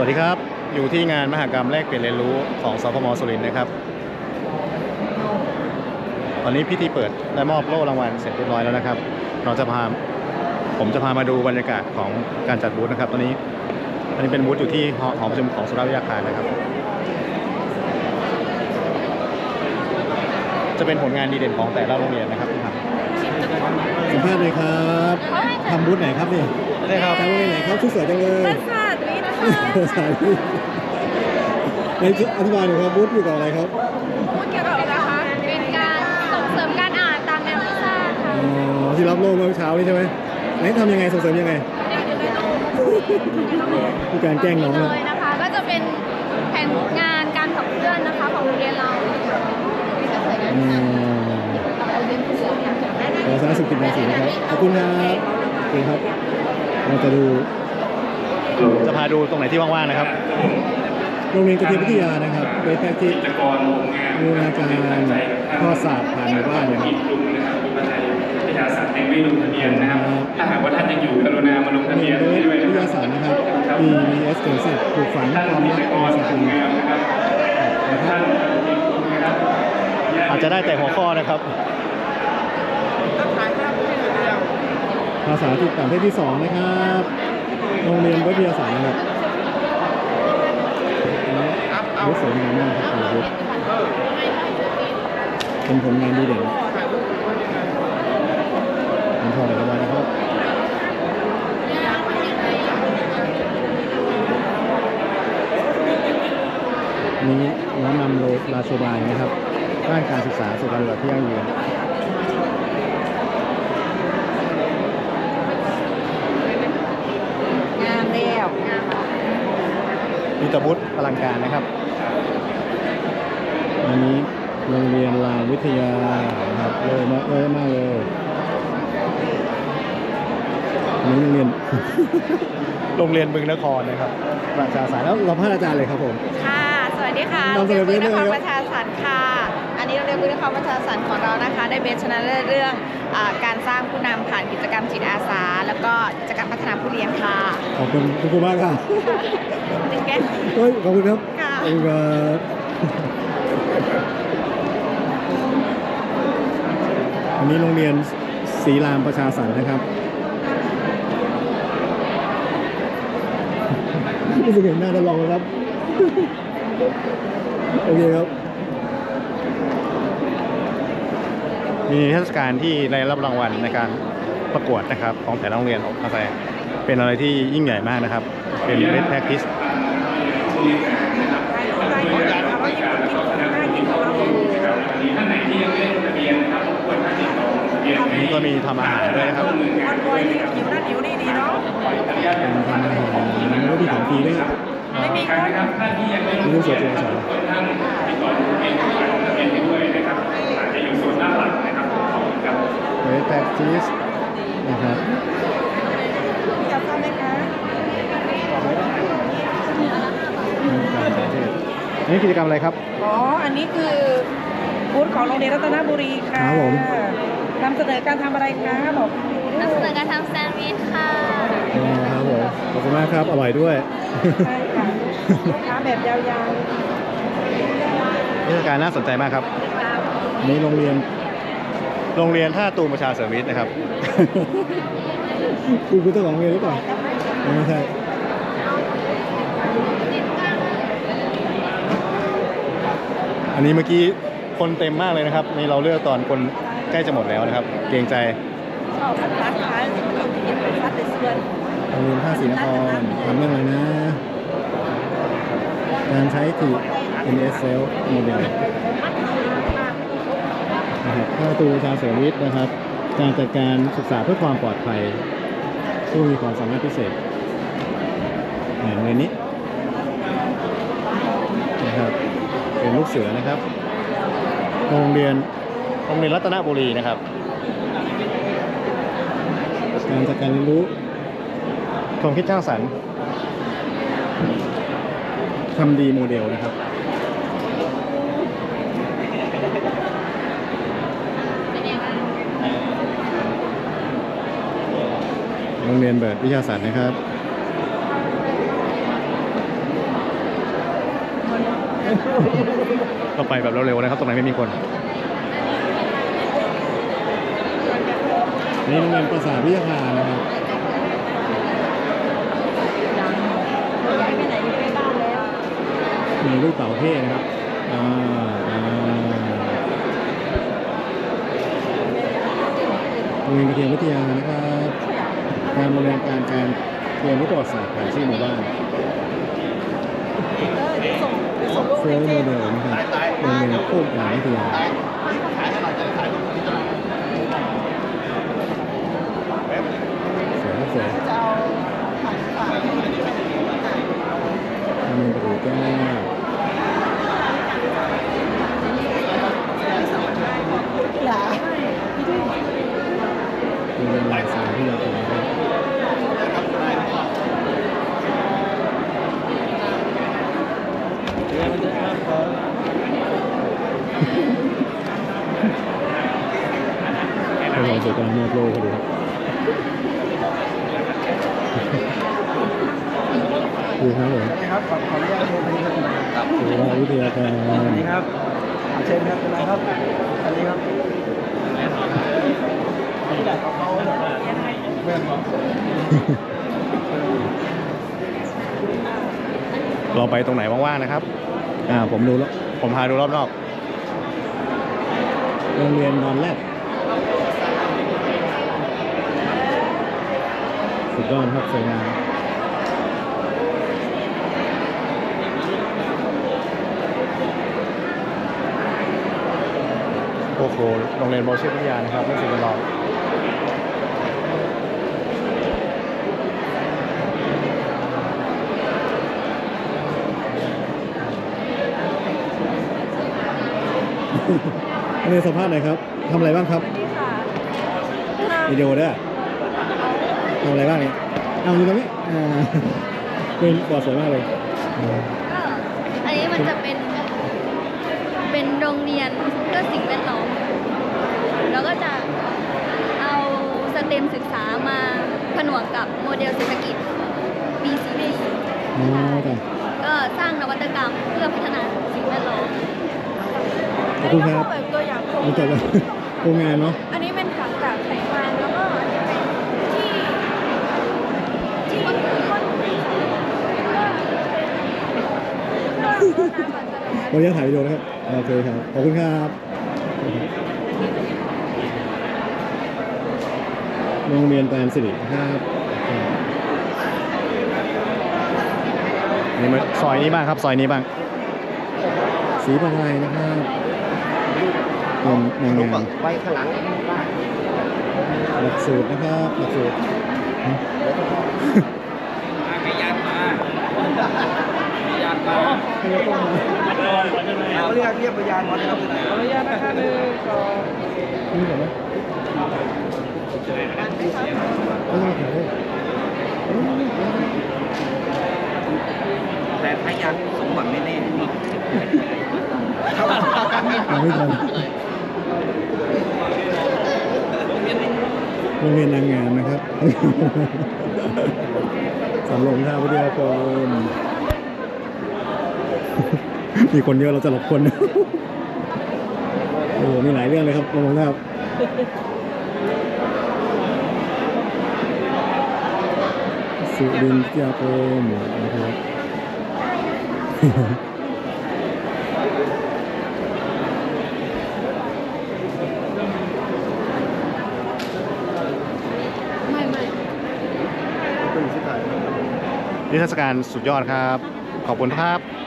วัสดีครับ อยู่ที่งานมหกรรมแลกเปลี่ยนเรียนรู้ของสพมสุรินทร์นะครับ ตอนนี้พิธีเปิดและมอบโล่รางวัลเสร็จเรียบร้อยแล้วนะครับ เราจะพาผมจะพามาดูบรรยากาศของการจัดบูธนะครับ ตอนนี้อันนี้เป็นบูธอยู่ที่หอหอประชุมของสุราวิทยาคารนะครับ จะเป็นผลงานดีเด่นของแต่ละโรงเรียนนะครับที่ทำสัมภาษณ์เลยครับทำบูธไหนครับเนี่ยได้ครับทำโรงเรียนไหนครับชื่อสวยจังเลยประ สาทวิทย์ค่ะสายพี่ในอธิบายหน่อยครับบูธอยู่กับอะไรครับพูดเกี่ยวกับอะไรคะเป็นการส่งเสริมการอ่านตามแนววิชาค่ะอ๋อที่รับโล่เมื่อเช้านี่ใช่ไหมไหนทำยังไงส่งเสริมยังไงมีการแกล้งน้องเล Ờ. นะยนะคะ ก็จะเป็นแผนงานการขับเคลื่อนนะคะของโรงเรียนเราอืมขอสาธารณสุขกิจนาสีนะครับขอบคุณครับโอเคครับ เราจะดู จะพาดูตรงไหนที่ว่างๆนะครับ โรงเรียนกระเทียมวิทยานะครับโดยแพทย์ที่บูรณาการข้อศาสตร์ผ่านหมู่บ้านนะครับกลุ่มนะครับมีปัจจัยวิทยาศาสตร์ยังไม่ลงทะเบียนนะครับ ถ้าหากว่าท่านยังอยู่กรุณามาลงทะโรงเบีเรียยนนโดยด้วยวินะทครับยาศาสตร์นะครับมีเอสเกิดสิทธิ์ปลูกฝังท่านความมีรักแต่กในรสังคทำมงานนะครับนะครับท่านนะครับอาจจะได้แต่หัวข้อนะครับภาษาติดต่างประเทศที่สองนะครับ โรงเรียนวิทยาศาสตร์นะครับรู้สวยงามมากครับคุณวุฒิเป็นผลงานดีเด่นผมพอเลยก็ได้นะครับนี้น้อมนำโลราโชบายนะครับด้านการศึกษาสู่การปฏิบัติที่ยั่งยืน งามแล้ว มีแตบุตอลังการนะครับอันนี้โรงเรียนรามวิทยานะครับเลยมากเลยมากเลยอันนี้โรงเรียน โรงเรียนบึงนครนะครับประชาสารแล้วเราพาอาจารย์เลยครับผม ค่ะ สวัสดีค่ะนำเสนอโรงเรียนเรื่นองคอะไรครับรประชาสรรค์ค่ะอั นนี้โรงเรียนบุญนครประชาสรรค์ของเรานะคะ ได้เบสชนะเลิศเรื่องอาการสร้างผู้นำผ่านกิจกรรมจิตอาสา แล้วก็กิจกรรมพัฒนาผู้เรียนค่ะ ขอบคุณคุณครูมากค่ะหนึ่งแก้วเฮ้ยขอบคุณครับค่ะขอบคุณครับอันนี้โรงเรียนศรีรามประชาสรรค์นะครับรู้สึกเห็นหน้าท่านรองแล้วครับ โอเคครับ มีเทศกาลที่ได้รับรางวัลในการประกวดนะครับ ของแต่ละโรงเรียนอาศัยเป็นอะไรที่ยิ่งใหญ่มากนะครับ เป็น best practice ท่านไหนที่ยังไม่ได้ลงทะเบียนนะครับรบกวนท่านติดต่อลงทะเบียนอันนี้ก็มีทำอาหารด้วยนะครับคอนบอยนี่อยู่นั่นอยู่นี่ดีเนาะเป็นทำอาหารแล้วก็มีของฟรีด้วยไม่มีครั้งนะครับท่านที่ยังไม่ลงรู้ทะสึเบีกยนตัวนะคสรับองร ครับเวทแพคทิสนะครับอยากทราบไหมคะการประเทศอันนี้กิจกรรมอะไรครับ อ๋อ อันนี้คือบูธของโรงเรียนรัตนบุรีค่ะครับผมนำเสนอการทำอะไรคะบอกนำเสนอการทำแซนด์วิชค่ะอ๋อครับผมขอบคุณมากครับ อร่อยด้วยใช่ค่ะลูกค้าแบบยาวเทศกาลน่าสนใจมากครับอันนี้โรงเรียน โรงเรียนท่าตูมประชาเสริมวิทย์นะครับคุณคือเจ้าของโรงเรียนหรือเปล่าอ๋อไม่ใช่อันนี้เมื่อกี้คนเต็มมากเลยนะครับนี่เราเลือกตอนคนใกล้จะหมดแล้วนะครับ เกรงใจๆชอบสัตว์ร้านค้ากินเป็นสัตว์ในส่วนโรงเรียนท่าศรีนครทำเรื่องอะไรนะการใช้ที NSL โมเดล นะครับข้าตูประชาเสริมวิทย์นะครับ การจัดการศึกษาเพื่อความปลอดภัยผู้มีความสามารถพิเศษแห่งนนี้นะครับเป็นลูกเสือนะครับ โรงเรียนโรงเรียนรัตนบุรีนะครับ การจัดการเรียนรู้ความคิดสร้างสรรค์ทำดีโมเดลนะครับ รงเรียนเบิร์ดวิทยาศาสตร์นะครับก็ไปแบบเร็วๆนะครับ ตรงไหนไม่มีคน นี่โรงเรียนประสาวิทยาคารนะครับมีลูกเต่าเท่นะครับอ่าโรงเรียนกระเทียมวิทยานะครับ การบริหารการการเรียนรู้ประวัติศาสตร์ผ่านชื่อหมู่บ้านเฟลโมเดลนะครับโรงเรียนโคกหลานวิทยาสวยครับสวยโรงเรียนประตูแก้ว หลา โรงเรียนหลายสายที่เราถึงนะครับ เป็นความสุขการมอโลกพอดีครับดูครับผมครับขอขออนุญาตโทรไปนิดนึงครับดูว่าวิทยาการสวัสดีครับเชิญครับเป็นไรครับอันนี้ครับเพื่อนบอกเราไปตรงไหนว่างๆนะครับ อ่าผมดูแล้วผมพาดูรอบนอกโรงเรียนนอนแรก สุดยอดครับสวยงามโอ้โหโรงเรียนโบเชวิทยานะครับไม่สิ่งกันหรอกโรงเรียนสัมภาษณ์หน่อยครับทำอะไรบ้างครับนี่ค่ะวิดีโอด้ วยทำอะไรบ้างเนี่ย เอาอยู่ตรงนี้อ่าเป็นบอร์ดสวยมากเลยก็อันนี้มันจะเป็น เป็นโรงเรียนเพื่อสิ่งแวดล้อม แล้วก็จะเอาสเต็มศึกษามาผนวกกับโมเดลเศรษฐกิจ BCD อ๋อจ้ะก็สร้างนวัตกรรมเพื่อพัฒนาสิ่งแวดล้อมขอบคุณครับแบบตัวอย่างโครงรู้จักกันโครงงานเนาะ อันนี้เป็นถังจากไขมันแล้วก็อันนี้เป็นที่ที่ก้นก้นก็ เป็นเราจะถ่ายวิดีโอนะครับ โอเคครับ ขอบคุณครับโรงเรียนแปนสิริครับนี่มาซอยนี้บ้างครับ ซอยนี้บ้าง สีประไยนะครับเป็นนางงามไว้ข้างหลังบ้านหลักสูตรนะครับหลักสูตรฮะขยันมา ขยันมาเขาเรียกเรียกพยานมาครับขออนุญาตนะครับหนึ่งสองนี่ก่อนไหมเอแต่ถ้ายังสมหวังแน่ๆยังไม่ทันโรงเรียนนางงามนะครับสำโรงท่าวิทยากร มีคนเยอะเราจะหลบคน โอ้โหมีหลายเรื่องเลยครับลงนะครับสุรินทร์วิทยาคมนะครับไม่ไม่นิทรรศการสุดยอดครับ ขอบคุณครับ